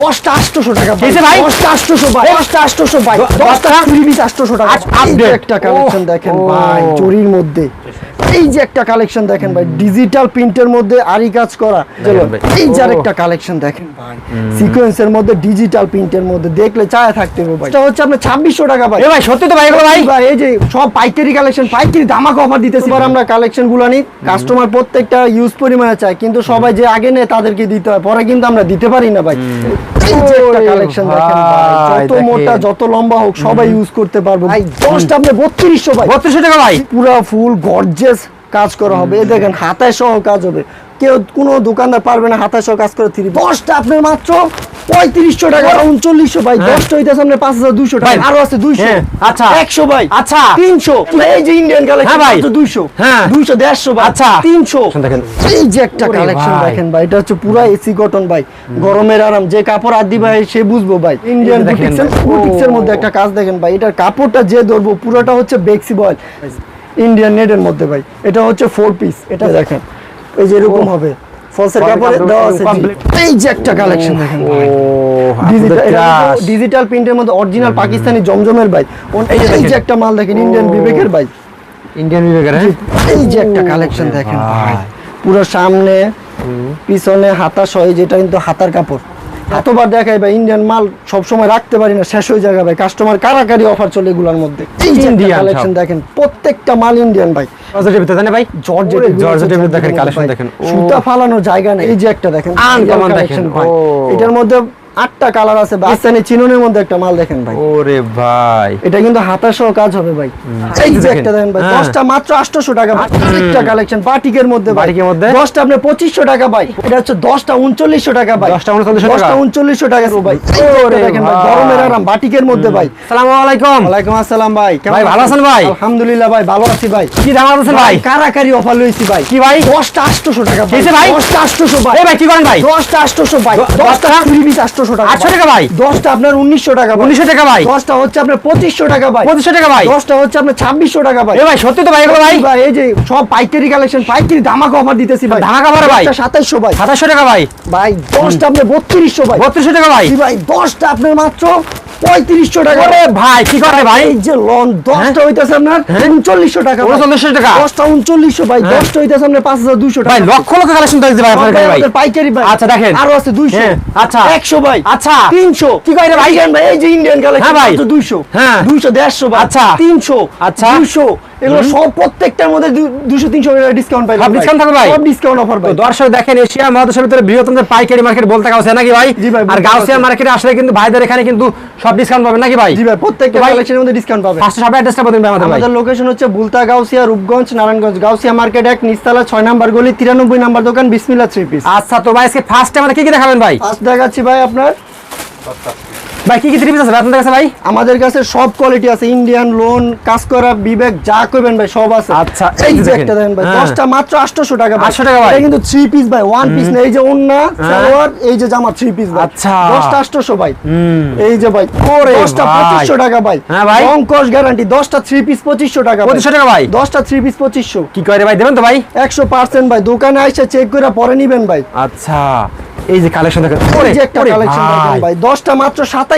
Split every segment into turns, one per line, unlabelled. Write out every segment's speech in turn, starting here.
দশটা আটশোশো টাকা ভাই দশটা আটশোশো ভাই দশটা আটশোশো ভাই দশটা
দশটা?
কুড়ি পিস আটশোশো টাকা। এই যে একটা কালেকশন দেখেন ভাই চুরির মধ্যে। এই যে একটা কালেকশন দেখেন ভাই ডিজিটাল প্রিন্টের মধ্যে আরি কাজ করা। এই যে একটা কালেকশন দেখেন ভাই সিকোয়েন্সের মধ্যে ডিজিটাল প্রিন্টের মধ্যে দেখলে চায় থাকতে হবে ভাই। এটা হচ্ছে আপনার ছাব্বিশশো টাকা ভাই।
ভাই সত্যি তো ভাই এগুলো ভাই।
ভাই এই যে সব পাইকারি কালেকশন পাইকারি দামাক অফার দিতেছি। এবার আমরা কালেকশনগুলো নিই কাস্টমার প্রত্যেকটা ইউজ পরিমাণে চায় কিন্তু সবাই যে আগে নেয় তাদেরকে দিতে হয়। পরে কিন্তু আমরা দিতে পারি না ভাই। কালেকশন দেখেন ভাই
ভাই,
যত মোটা যত লম্বা হোক সবাই ইউজ করতে পারব। ভাই দশটা আপনি বত্রিশশো ভাই।
বত্রিশশো টাকা ভাই?
পুরো ফুল গর্জেস কাজ করা হবে। দেখেন হাতায় সহ কাজ হবে। কেউ কোনো দোকানদার পারবে না সহ কাজ করে থ্রি দশটা আপনার মাত্র পঁয়ত্রিশশো টাকা। উনচল্লিশশো ভাই দশটা হইতেছে আপনার পাঁচ হাজার দুইশো টাকা আরও আছে দুইশো।
হ্যাঁ, আচ্ছা।
একশো ভাই।
আচ্ছা।
তিনশো। এই যে ইন্ডিয়ান
হ্যাঁ
কালেকশন
ভাই।
দুইশো।
হ্যাঁ।
দুইশো দেড়শো ভাই।
আচ্ছা।
তিনশো।
দেখেন।
এই যে একটা কালেকশন দেখেন ভাই এটা হচ্ছে পুরা এসি কটন ভাই। গরমের আরাম যে কাপড় আদি ভাই সে বুঝব ভাই। ইন্ডিয়ান
দেখেন
বুটিক্সের। মধ্যে একটা কাজ দেখেন ভাই এটার কাপড়টা যে ধরবো পুরোটা হচ্ছে বেক্সি বয়েল ইন্ডিয়ান নেটের মধ্যে ভাই। এটা হচ্ছে ফোর পিস এটা দেখেন। এই যে এরকম হবে। ফলসের কাপড়ে দেওয়া আছে এই যে একটা কালেকশন দেখেন ডিজিটাল প্রিন্টের মধ্যে অরিজিনাল পাকিস্তানি জমজমের বাইক ওন- এই যে- একটা মাল দেখেন ইন্ডিয়ান বিবেকের বাইক
ইন্ডিয়ান বিবেকের হ্যাঁ?
এই যে একটা কালেকশন দেখেন পুরো সামনে পিছনে হাতা সহ যেটা কিন্তু হাতার কাপড়। এতবার দেখাই ভাই ইন্ডিয়ান মাল সব সময় রাখতে পারি না শেষ হয়ে যাবে ভাই। কাস্টমার কারাকারি অফার চলে এগুলোর মধ্যে?
Indian
কালেকশন দেখেন। প্রত্যেকটা মাল ইন্ডিয়ান ভাই।
জর্জেটের ভিতরে জানে ভাই?
জর্জেট
ওরে, জর্জেটের ভিতরে দেখেন কালেকশন দেখেন।
সুতা ফালানোর জায়গা নেই। এই যে একটা দেখেন আনকমন
দেখেন,
এটার মধ্যে আটটা কালার আছে বাস্তানি চিননের মধ্যে একটা মাল দেখেন ভাই।
ওরে ভাই।
এটা কিন্তু হাতা সহ কাজ হবে ভাই। এই যে একটা দেখেন ভাই
হ্যাঁ।
দশটা মাত্র আটশোশো টাকা ভাই। একটা কালেকশন বাটিকের মধ্যে ভাই।
বাটিকের মধ্যে?
দশটা আপনার পঁচিশশো টাকা ভাই। এটা হচ্ছে দশটা উনচল্লিশশো টাকা ভাই।
10টা 3900 টাকা?
দশটা উনচল্লিশশো টাকা তো ভাই। একটা দেখেন ভাই
ভাই।
গরমের আরাম বাটিকের মধ্যে ভাই।
সালামু আলাইকুম।
ওয়ালাইকুম আসসালাম ভাই।
ভাই, ভালো আছেন ভাই?
আলহামদুলিল্লাহ ভাই ভালো আছি ভাই।
কি দাম আছেন ভাই
কারাকারি অফার লইছি ভাই।
কি ভাই?
দশটা আটশোশো টাকা ভাই।
কিসে ভাই?
দশটা আটশোশো ভাই।
এই ভাই কি করেন ভাই?
দশটা আটশোশো ভাই।
দ-
দশটা?
দশটা?
কুড়ি পিস আটশোশো টাকা
800 টাকা ভাই?
দশটা আপনার উনিশশো টাকা
1900 টাকা ভাই।
দশটা হচ্ছে আপনার পঁচিশশো টাকা ভাই।
2500 টাকা ভাই।
দশটা হচ্ছে আপনার ছাব্বিশশো টাকা ভাই।
ভাই সত্যি তো ভাই এগুলো ভাই।
ভাই এই যে সব পাইকারি কালেকশন পাইকারি ধামাকা অফার দিতেছি ভাই।
ধামাকা ভাই?
সাতাশশো ভাই।
2700 টাকা ভাই।
ভাই দশটা আপনার বত্রিশশো ভাই।
3200 টাকা ভাই।
ভাই দশটা আপনার মাত্র পঁয়ত্রিশশো টাকা
ভাই কি করে ভাই
যে লন দশটা হইতেছে আপনার উনচল্লিশশো টাকা ভাই।
3900 টাকা
দশটা উনচল্লিশশো ভাই
হ্যাঁ।
দশটা হইতেছে আপনার পাঁচ হাজার দুশো টাকা
ভাই লক্ষ লক্ষ কালেকশন আপনার
পাইকারি ভাই
আচ্ছা, দেখেন।
আরও আছে দুইশো
হ্যাঁ, আচ্ছা।
একশো ভাই
আচ্ছা।
তিনশো
কি কয় ভাই?
ভাই এই যে ইন্ডিয়ান কালেকশন
হ্যাঁ ভাই।
দুইশো
হ্যাঁ।
দুইশো দেড়শো ভাই
আচ্ছা।
তিনশো
আচ্ছা।
দুইশো এগুলো সব প্রত্যেকটার মধ্যে দুশো তিনশো ডিসকাউন্ট পাই
সব discount থাকবে ভাই?
সব ডিসকাউন্ট অফার
তো দর্শক দেখেন এশিয়া মহাদেশের ভিতরে বৃহত্তম পাইকারি মার্কেট বলতে গাউসিয়া নাকি ভাই?
ভাই,
আর গাউসিয়া। মার্কেটে আসলে কিন্তু ভাইদের এখানে কিন্তু সব ডিসকাউন্ট পাবেন নাকি ভাই?
জি ভাই প্রত্যেকটা কালেকশনের মধ্যে ডিসকাউন্ট পাবে
ফার্স্ট সব অ্যাড্রেসটা বলুন ভাই আমাদের
আমাদের লোকেশন হচ্ছে বুলতা গাউসিয়া রূপগঞ্জ নারায়ণগঞ্জ। গাউসিয়া মার্কেট এক নিস্তালা ছয় নাম্বার গলি তিরানব্বই নাম্বার দোকান বিসমিল্লা থ্রি পিস
আচ্ছা তো ভাই আজকে ফার্স্ট আমাদের কি কি দেখাবেন ভাই?
ফার্স্ট দেখাচ্ছি ভাই আপনার
ভাই কি কি থ্রি আছে আপনাদের কাছে ভাই?
আমাদের কাছে সব কোয়ালিটি আছে ইন্ডিয়ান লোন কাজ করা বিবেক যা করবেন ভাই সব আছে।
আচ্ছা
এই
যে
একটা দেখেন। ভাই
হ্যাঁ।
10টা মাত্র 800 টাকা
800 টাকা ভাই।
এটা কিন্তু থ্রি পিস ভাই ওয়ান পিস না এই যে ওন্না হ্যাঁ। সালোয়ার এই যে জামা থ্রি পিস ভাই।
আচ্ছা।
10টা 800 ভাই। এই যে ভাই
ওরে 10টা
2500 টাকা ভাই।
হ্যাঁ ভাই।
অঙ্কশ গ্যারান্টি 10টা থ্রি পিস 2500 টাকা
2500 টাকা ভাই?
10টা থ্রি পিস 2500
কি করে ভাই দেবেন তো ভাই?
100% ভাই দোকানে এসে চেক করে পরে নিবেন ভাই।
আচ্ছা এই যে কালেকশন দেখেন।
ওরে যে একটা কালেকশন দেখেন
ভাই
10টা মাত্র
27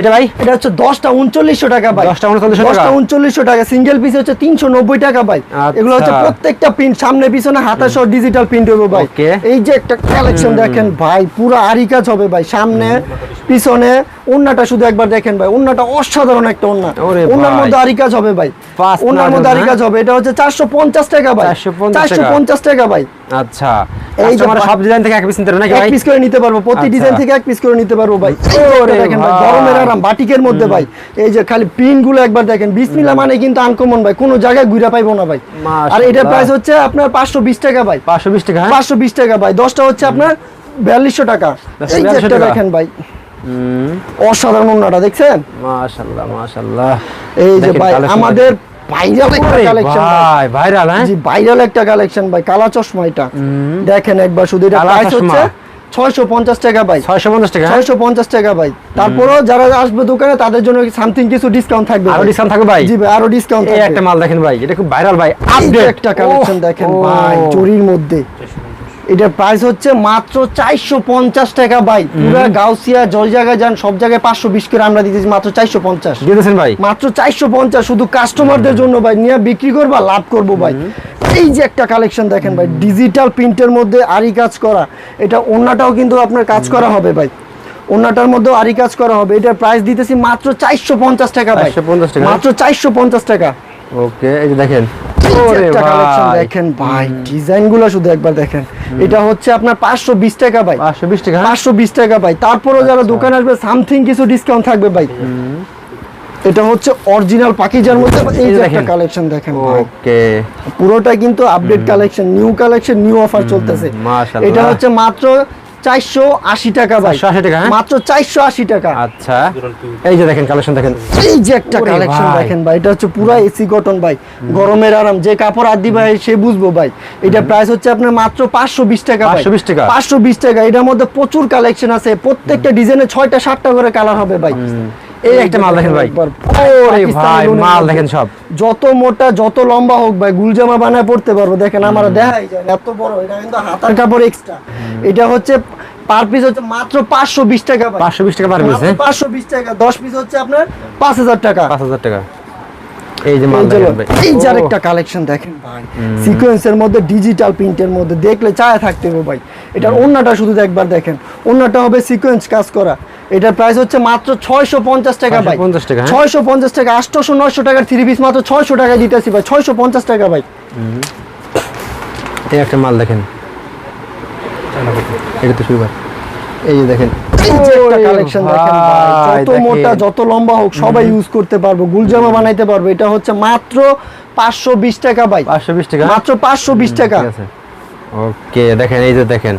এটা ভাই?
এটা হচ্ছে দশটা উনচল্লিশশো টাকা ভাই।
10টা 3900
দশটা উনচল্লিশশো টাকা। সিঙ্গেল পিস হচ্ছে তিনশো নব্বই টাকা ভাই।
আচ্ছা।
এগুলো হচ্ছে প্রত্যেকটা প্রিন্ট সামনে পিছনে হাতা সহ ডিজিটাল প্রিন্ট হবে ভাই। এই যে একটা কালেকশন দেখেন ভাই পুরো আরি কাজ হবে ভাই। সামনে পিছনে ওন্নাটা শুধু একবার দেখেন ভাই। ওন্নাটা অসাধারণ একটা ওন্না ওন্নার মধ্যে আরি কাজ হবে ভাই। ওন্নার মধ্যে আরি কাজ হবে। এটা হচ্ছে চারশো পঞ্চাশ টাকা ভাই। চারশো পঞ্চাশ টাকা ভাই।
আচ্ছা।
এই যে
সব ডিজাইন থেকে এক পিস নিতে পারবেন নাকি
এক পিস করে নিতে পারব প্রতি
আচ্ছা।
ডিজাইন থেকে এক পিস করে নিতে পারব ভাই। দেখেন ভাই
ভাই।
গরমের আরাম বাটিকের মধ্যে ভাই। এই যে খালি প্রিন্টগুলো একবার দেখেন বিসমিল্লাহ মানে কিন্তু আনকমন ভাই কোনো জায়গায় ঘুরে পাইবো না ভাই। আর
মাশাআল্লাহ।
প্রাইস হচ্ছে আপনার পাঁচশো বিশ টাকা ভাই।
পাঁচশো বিশ টাকা হ্যাঁ?
পাঁচশো বিশ টাকা ভাই দশটা হচ্ছে আপনার বিয়াল্লিশশো টাকা।
দশটা
এই যে
42
একটা দেখেন ভাই। অসাধারণ ওন্নাটা দেখছেন?
মাশাআল্লাহ মাশাআল্লাহ।
এই যে ভাই আমাদের ভাইরাল একটা
ওরে
কালেকশন
ভাই। ভাইরাল হ্যাঁ?
জি ভাইরাল একটা কালেকশন ভাই কালা চশমা এটা। দেখেন একবার শুধু এটা প্রাইস হচ্ছে ছয়শো পঞ্চাশ টাকা ভাই।
650 টাকা হ্যাঁ?
ছয়শো পঞ্চাশ টাকা ভাই। তারপরেও যারা আসবে দোকানে তাদের জন্য সামথিং কিছু ডিসকাউন্ট থাকবে আরও।
ডিসকাউন্ট থাকবে ভাই?
জি ভাই আরও ডিসকাউন্ট
একটা মাল দেখেন ভাই এটা খুব ভাইরাল ভাই। আপডেট
একটা কালেকশন দেখেন ভাই চুরির মধ্যে। এটার প্রাইস হচ্ছে মাত্র চারশো পঞ্চাশ টাকা ভাই। পুরো গাউসিয়া জল জায়গায় যান সব জায়গায় পাঁচশো বিশ করে আমরা দিতেছি মাত্র চারশো পঞ্চাশ।
দিয়েছেন ভাই?
মাত্র চারশো পঞ্চাশ শুধু কাস্টমারদের জন্য ভাই। নিয়ে বিক্রি করবা লাভ করব ভাই। এই যে একটা কালেকশন দেখেন ভাই ডিজিটাল প্রিন্টের মধ্যে আরি কাজ করা। এটা অন্যটাও কিন্তু আপনার কাজ করা হবে ভাই। অন্যটার মধ্যেও আরি কাজ করা হবে। এটার প্রাইস দিতেছি মাত্র চারশো পঞ্চাশ টাকা ভাই।
450 টাকা?
মাত্র চারশো পঞ্চাশ টাকা।
ওকে এই যে দেখেন।
একটা কালেকশন দেখেন ভাই ডিজাইন শুধু একবার দেখেন। এটা হচ্ছে আপনার পাঁচশো বিশ টাকা ভাই।
520 টাকা হ্যাঁ?
টাকা ভাই। তারপরেও যারা
আচ্ছা।
দোকানে আসবে সামথিং কিছু ডিসকাউন্ট থাকবে ভাই। এটা হচ্ছে অরিজিনাল পাকিজার মধ্যে এই
এই
যে
যে
একটা কালেকশন দেখেন
ওকে।
পুরোটা কিন্তু update collection new collection new offer চলতেছে। এটা হচ্ছে মাত্র চারশো আশি টাকা ভাই।
480 টাকা, হ্যাঁ?
মাত্র চারশো আশি টাকা।
আচ্ছা। এই যে দেখেন কালেকশন দেখেন।
এই যে একটা কালেকশন দেখেন ভাই এটা হচ্ছে পুরো এসি কটন ভাই। গরমের আরাম যে কাপড় আদি ভাই সে বুঝব ভাই। এটা প্রাইস হচ্ছে আপনার মাত্র পাঁচশো বিশ টাকা
520 টাকা?
পাঁচশো বিশ টাকা এটার মধ্যে প্রচুর কালেকশন আছে। প্রত্যেকটা ডিজাইনে ছয়টা সাতটা করে কালার হবে ভাই।
এই একটা মাল দেখেন ভাই। ওরে ভাই মাল দেখেন সব।
যত মোটা যত লম্বা হোক ভাই গুলজামা বানায় পড়তে পারব। দেখেন আমার দেখাই যায় এত বড়। এটা কিন্তু হাতার কাপড় এক্সট্রা এটা হচ্ছে পার পিস হচ্ছে মাত্র পাঁচশো বিশ টাকা ভাই।
520 টাকা পার পিস হ্যাঁ?
টাকা। দশ পিস হচ্ছে আপনার পাঁচ হাজার টাকা।
5000 টাকা। এই যে মাল
এই যে
দেখেন ভাই।
এই যে আরেকটা কালেকশন দেখেন ভাই। সিকোয়েন্সের মধ্যে ডিজিটাল প্রিন্টের মধ্যে দেখলে চায় থাকতে হবে ভাই। এটার অন্যটা শুধু একবার দেখেন। অন্যটা হবে সিকোয়েন্স কাজ করা। এটার প্রাইস হচ্ছে মাত্র ছয়শো পঞ্চাশ টাকা ভাই।
650 টাকা, হ্যাঁ?
ছয়শো পঞ্চাশ টাকা আটশোশো নয়শো টাকার থ্রি পিস মাত্র ছয়শো দিতেছি ভাই ছয়শো পঞ্চাশ টাকা ভাই।
এই একটা মাল দেখেন। এটা তো শুরু এই যে দেখেন
কালেকশন যত মোটা যত লম্বা হোক সবাই ইউজ করতে পারব গুলজামা বানাইতে পারব। এটা হচ্ছে মাত্র পাঁচশো বিশ টাকা ভাই।
520 টাকা?
মাত্র পাঁচশো বিশ টাকা।
ওকে দেখেন এই যে দেখেন।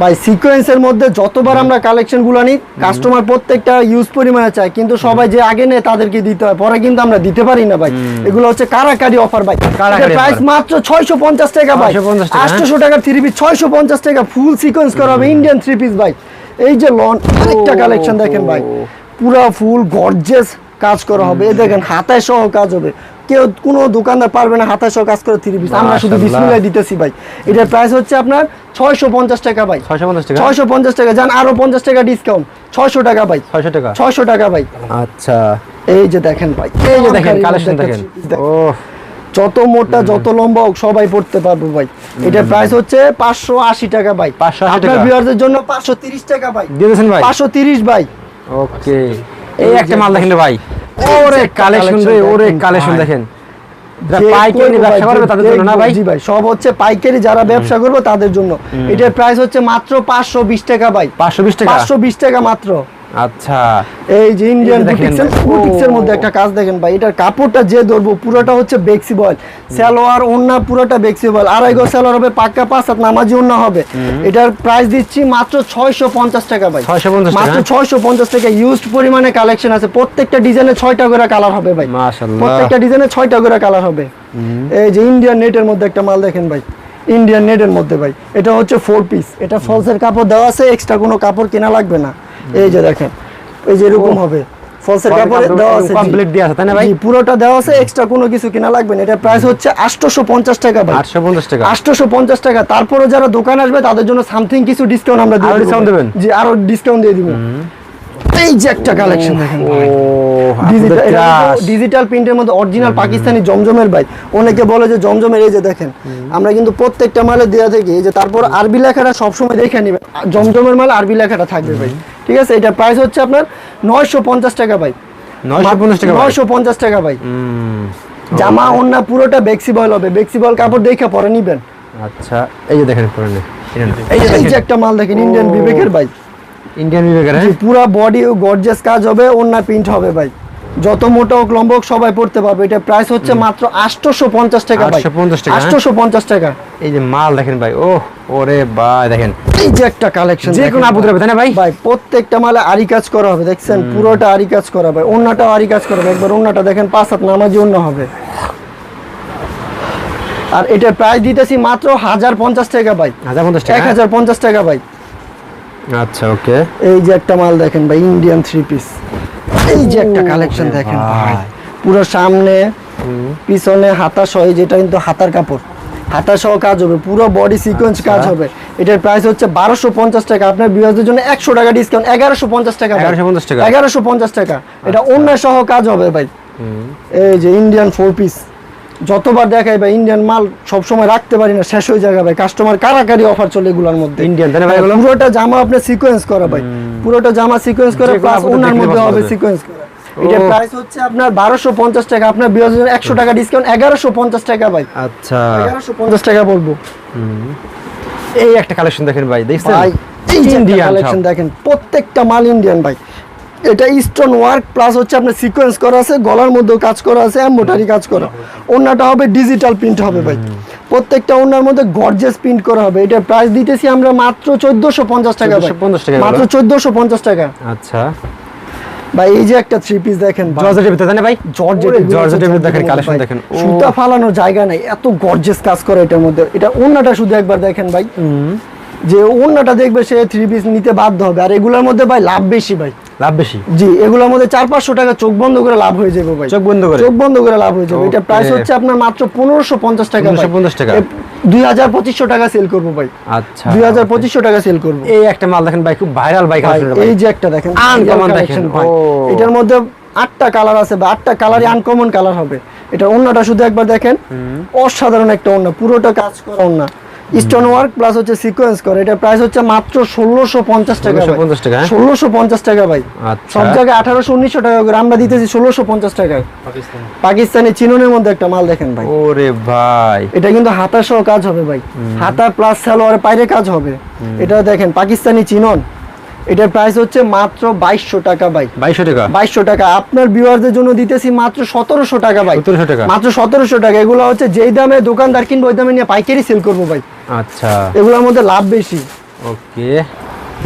ভাই সিকোয়েন্সের মধ্যে যতবার আমরা কালেকশনগুলো নিই কাস্টমার প্রত্যেকটা ইউজ পরিমাণে চায় কিন্তু সবাই যে আগে নেয় তাদেরকে দিতে হয় পরে কিন্তু আমরা দিতে পারি না ভাই। এগুলো হচ্ছে কারাকারি অফার ভাই। প্রাইস মাত্র ছয়শো পঞ্চাশ টাকা ভাই।
650 টাকা,
থ্রি পিস ছয়শো পঞ্চাশ টাকা ফুল সিকোয়েন্স করা হবে ইন্ডিয়ান থ্রি পিস ভাই। এই যে লন আরেকটা কালেকশন দেখেন ভাই। পুরা ফুল গর্জেস কাজ করা হবে। দেখেন হাতায় সহ কাজ হবে। কেউ কোনো দোকানদার পারবে না সহ কাজ করে থ্রি পিস আমরা শুধু। বিসমিল্লাহ দিতেছি ভাই। এটার প্রাইস হচ্ছে আপনার ছয়শো পঞ্চাশ টাকা ভাই।
650 টাকা?
ছয়শো পঞ্চাশ টাকা। যান আরও পঞ্চাশ টাকা ডিসকাউন্ট ছয়শো টাকা ভাই।
600 টাকা?
ছয়শো টাকা ভাই।
আচ্ছা।
এই যে দেখেন ভাই
এই যে দেখেন কালেকশন দেখেন। ও
যত মোটা যত লম্বা হোক সবাই পড়তে পারব ভাই। এটার প্রাইস হচ্ছে পাঁচশো আশি টাকা ভাই।
580
আপনার। ভিউয়ারদের জন্য পাঁচশো তিরিশ টাকা ভাই।
দিয়েছেন ভাই?
পাঁচশো তিরিশ ভাই।
ওকে।
এই
একটা মাল দেখেন ভাই। ওরে কালেকশন রে ওরে কালেকশন দেখেন। পাইকারি ব্যবসা
ভাই,
করবে তাদের জন্য না ভাই?
জি ভাই সব হচ্ছে পাইকারি যারা ব্যবসা করবে তাদের জন্য। এটার প্রাইস হচ্ছে মাত্র পাঁচশো বিশ টাকা ভাই।
520 টাকা?
পাঁচশো বিশ টাকা মাত্র।
আচ্ছা।
এই যে ইন্ডিয়ান বুটিক্সের। বুটিক্সের। মধ্যে একটা কাজ দেখেন ভাই এটার কাপড়টা যে ধরবো পুরোটা হচ্ছে বেক্সি সালোয়ার ওন্না পুরোটা বেক্সি বয়েল। আড়াই গো সালোয়ার হবে পাক্কা পাঁচ হাত নামাজি ওন্না হবে। এটার প্রাইস দিচ্ছি মাত্র ছয়শো পঞ্চাশ টাকা ভাই।
650 টাকা?
মাত্র ইউজড পরিমাণে কালেকশন আছে। প্রত্যেকটা ডিজাইনে ছয়টা করে কালার হবে ভাই।
মাশাআল্লাহ।
প্রত্যেকটা ডিজাইনে ছয়টা করে কালার হবে। এই যে ইন্ডিয়ান নেটের মধ্যে একটা মাল দেখেন ভাই। ইন্ডিয়ান নেটের মধ্যে ভাই। এটা হচ্ছে ফোর পিস এটা ফলসের কাপড় দেওয়া আছে এক্সট্রা কোনো কাপড় কেনা লাগবে না। এই যে দেখেন এই যে এরকম হবে। ফলসের কাপড় দেওয়া আছে
দেয়া আছে, তাই না ভাই?
পুরোটা দেওয়া আছে এক্সট্রা কোনো কিছু কেনা লাগবে না। এটা প্রাইস হচ্ছে আটশোশো পঞ্চাশ টাকা ভাই।
850 টাকা।
আটশোশো পঞ্চাশ টাকা। তারপরে যারা দোকান আসবে তাদের জন্য সামথিং কিছু ডিসকাউন্ট আমরা দিয়ে ভাই।
দেবেন?
জি আরও ডিসকাউন্ট দিয়ে দিব। এই যে একটা কালেকশন দেখেন ভাই।
ডিজিটাল
প্রিন্টের মধ্যে অরিজিনাল পাকিস্তানি জমজমের ভাই। অনেকে বলে যে জমজমের এই যে দেখেন আমরা কিন্তু প্রত্যেকটা মালে দেওয়া থেকে। এই যে তারপর আরবি লেখাটা সবসময় দেখে নেবেন। জমজমের মালে আরবি লেখাটা থাকবে ভাই। ঠিক আছে? এটা প্রাইস হচ্ছে আপনার নয়শো পঞ্চাশ টাকা ভাই।
950 টাকা ভাই।
নয়শো পঞ্চাশ টাকা ভাই। জামা ওন্না পুরোটা বেক্সি বল হবে। বেক্সি বল কাপড় দেখে পরে নিবেন।
আচ্ছা এই যে দেখেন পরে এই যে
এই যে একটা মাল দেখেন ইন্ডিয়ান বিবেকের ভাই।
ইন্ডিয়ান বিবেকের হ্যাঁ?
পুরা বডি গর্জিয়াস কাজ হবে ওন্না প্রিন্ট হবে ভাই। যত মোটা হোক লম্বা হোক সবাই পড়তে পারবে। এটা প্রাইস হচ্ছে মাত্র আটশোশো পঞ্চাশ টাকা ভাই।
850 টাকা, হ্যাঁ?
আটশোশো পঞ্চাশ টাকা।
এই যে মাল দেখেন ভাই ও ওরে ভাই দেখেন।
এই যে একটা কালেকশন
যে কোনো আপুদের হবে, তাই না ভাই?
ভাই প্রত্যেকটা মালে আরি কাজ করা হবে দেখছেন? পুরোটা আরি কাজ করা ভাই। অন্যটাও আরি কাজ করা হবে। একবার অন্যটা দেখেন পাঁচ হাত নামাজি অন্য হবে। আর এটার প্রাইস দিতেছি মাত্র হাজার পঞ্চাশ টাকা ভাই।
হাজার পঞ্চাশ
এক
টাকা
হাজার পঞ্চাশ টাকা ভাই।
আচ্ছা ওকে।
এই যে একটা মাল দেখেন ভাই ইন্ডিয়ান থ্রি পিস এই যে একটা কালেকশন দেখেন
ভাই।
পুরো সামনে পিছনে হাতা সহ যেটা কিন্তু হাতার কাপড়। হাতা সহ কাজ হবে পুরো বডি সিকোয়েন্স
আচ্ছা।
কাজ হবে। এটার প্রাইস হচ্ছে বারোশো পঞ্চাশ টাকা। আপনার বিবাহের জন্য একশো টাকা ডিসকাউন্ট এগারোশো পঞ্চাশ টাকা
1150 টাকা।
এগারোশো পঞ্চাশ টাকা। এটা অন্য সহ কাজ হবে ভাই। এই যে ইন্ডিয়ান ফোর পিস যতবার দেখাই ভাই ইন্ডিয়ান মাল সবসময় রাখতে পারি না শেষ হয়ে যাবে ভাই। কাস্টমার কারাকারি অফার চলে এগুলোর মধ্যে।
তাই ভাই
পুরোটা জামা আপনি সিকোয়েন্স করা ভাই। পুরোটা জামা সিকোয়েন্স করে প্লাস ওনার মধ্যে হবে। সিকোয়েন্স করা। এটার
ও।
প্রাইস হচ্ছে আপনার বারোশো পঞ্চাশ টাকা আপনার বিয়ের জন্য একশো টাকা ডিসকাউন্ট এগারোশো পঞ্চাশ টাকা ভাই।
আচ্ছা।
এগারোশো পঞ্চাশ টাকা বলব।
এই একটা কালেকশন দেখেন ভাই দেখছেন?
ভাই
Indian
কালেকশন দেখেন প্রত্যেকটা মাল ইন্ডিয়ান ভাই। এটা স্টোন ওয়ার্ক প্লাস হচ্ছে আপনার সিকোয়েন্স করা আছে গলার মধ্যেও কাজ করা আছে এমব্রয়ডারি কাজ করা। ওনাটা হবে ডিজিটাল প্রিন্ট হবে ভাই। প্রত্যেকটা ওনার মধ্যে গর্জেস প্রিন্ট করা হবে। এটা প্রাইস দিতেছি আমরা মাত্র চোদ্দশো পঞ্চাশ টাকা ভাই।
1450 টাকা
মাত্র? চোদ্দশো পঞ্চাশ টাকা।
আচ্ছা।
ভাই এই যে একটা থ্রি পিস দেখেন।
জর্জেটের ভিতরে না ভাই?
জর্জেট
ওরে, জর্জেটের ভিতরে দেখেন কালেকশন দেখেন।
সুতা ফালানোর জায়গা নাই। এত গর্জেস কাজ করে এটার মধ্যে। এটা ওন্নাটা শুধু একবার দেখেন ভাই। যে ওন্নাটা দেখবে সে থ্রি পিস নিতে বাধ্য হবে। আর এগুলোর মধ্যে ভাই লাভ বেশি ভাই।
লাভ বেশি?
জি এগুলোর মধ্যে চার পাঁচশো টাকা চোখ বন্ধ করে লাভ হয়ে যাবে ভাই।
চোখ বন্ধ করে?
চোখ বন্ধ করে লাভ হয়ে যাবে। এটা প্রাইস হচ্ছে আপনার মাত্র পনেরোশো পঞ্চাশ টাকা
1550 টাকা।
দুই হাজার পঁচিশশো টাকা সেল করব ভাই।
আচ্ছা।
দুই হাজার পঁচিশশো টাকা সেল করব।
এই একটা মাল দেখেন ভাই খুব ভাইরাল
এই যে একটা দেখেন। এটার মধ্যে আটটা কালার আছে বা আটটা কালারই আনকমন কালার হবে। এটা অন্যটা শুধু একবার দেখেন। অসাধারণ একটা অন্য পুরোটা কাজ করা অন্য স্টোন ওয়ার্ক প্লাস হচ্ছে সিকোয়েন্স করে। এটা প্রাইস হচ্ছে মাত্র ষোলোশো পঞ্চাশ টাকা
1650 টাকা, হ্যাঁ?
ষোলোশো পঞ্চাশ টাকা ভাই।
আচ্ছা।
সব জায়গায় আঠারোশো উনিশশো টাকা করে। আমরা দিতেছি ষোলোশো পঞ্চাশ টাকায়। পাকিস্তানি। চিননের মধ্যে একটা মাল দেখেন ভাই।
ওরে ভাই।
এটা কিন্তু হাতা সহ কাজ হবে ভাই। হাতা প্লাস সালোয়ারের বাইরে কাজ হবে। এটা দেখেন পাকিস্তানি চিনন। এটার প্রাইস হচ্ছে মাত্র বাইশশো টাকা ভাই।
বাইশশো টাকা?
বাইশশো টাকা। আপনার ভিউয়ারদের জন্য দিতেছি মাত্র সতেরোশো টাকা ভাই।
1700 টাকা।
মাত্র সতেরোশো টাকা। এগুলো হচ্ছে যেই দামে দোকানদার কিনবো ওই দামে নিয়ে পাইকারি সেল করব ভাই।
আচ্ছা।
এগুলোর মধ্যে লাভ বেশি।
ওকে।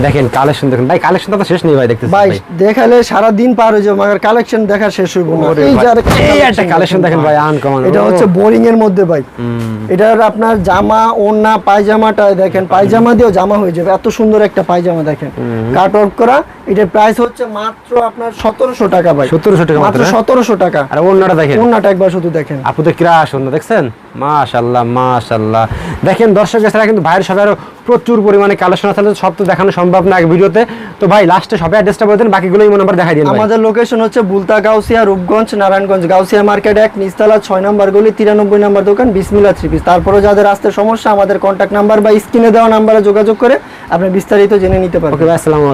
দেখেন কালেকশন দেখেন। ভাই কালেকশন তো শেষ নেই ভাই দেখতেছি
ভাই দেখালে সারা দিন পার হয়ে যাবে আমার কালেকশন দেখা শেষ হইব না। এই যে
একটা কালেকশন দেখেন ভাই। আনকমন
এটা হচ্ছে বোরিং এর মধ্যে ভাই। এটার আপনার জামা ওড়না পায়জামাটা দেখেন পায়জামা দিয়েও জামা হয়ে যাবে। এত সুন্দর একটা পায়জামা দেখেন। কাট ওয়ার্ক করা এটার প্রাইস হচ্ছে মাত্র আপনার সতেরোশো টাকা ভাই।
1700 টাকা মাত্র,
মাত্র
হ্যাঁ?
সতেরোশো টাকা।
আর অন্যটা দেখেন।
ওড়নাটা একবার শুধু দেখেন।
আপুদের কিরা আসুন দেখছেন? মাশাল্লাহ মাশাল্লাহ। দেখেন দর্শক এছাড়া কিন্তু ভাইয়ের আরও প্রচুর পরিমাণে কালেকশন আছে সব তো দেখানো সম্ভব না এক ভিডিওতে। তো ভাই লাস্টে সবাই অ্যাড্রেসটা বলে দেন বাকিগুলো ইমো নাম্বার দেখাই দিন
আমাদের লোকেশন হচ্ছে বুলতা গাউসিয়া রূপগঞ্জ নারায়ণগঞ্জ। গাউসিয়া মার্কেট এক নিস্তালা ছয় নম্বর গলি তিরানব্বই নম্বর দোকান বিসমিলা থ্রি পিস তারপরেও যাদের আসতে সমস্যা আমাদের কন্ট্যাক্ট নাম্বার বা স্ক্রিনে দেওয়া নাম্বারে যোগাযোগ করে আপনি বিস্তারিত জেনে নিতে পারবেন।
ওকে ভাই আসসালামু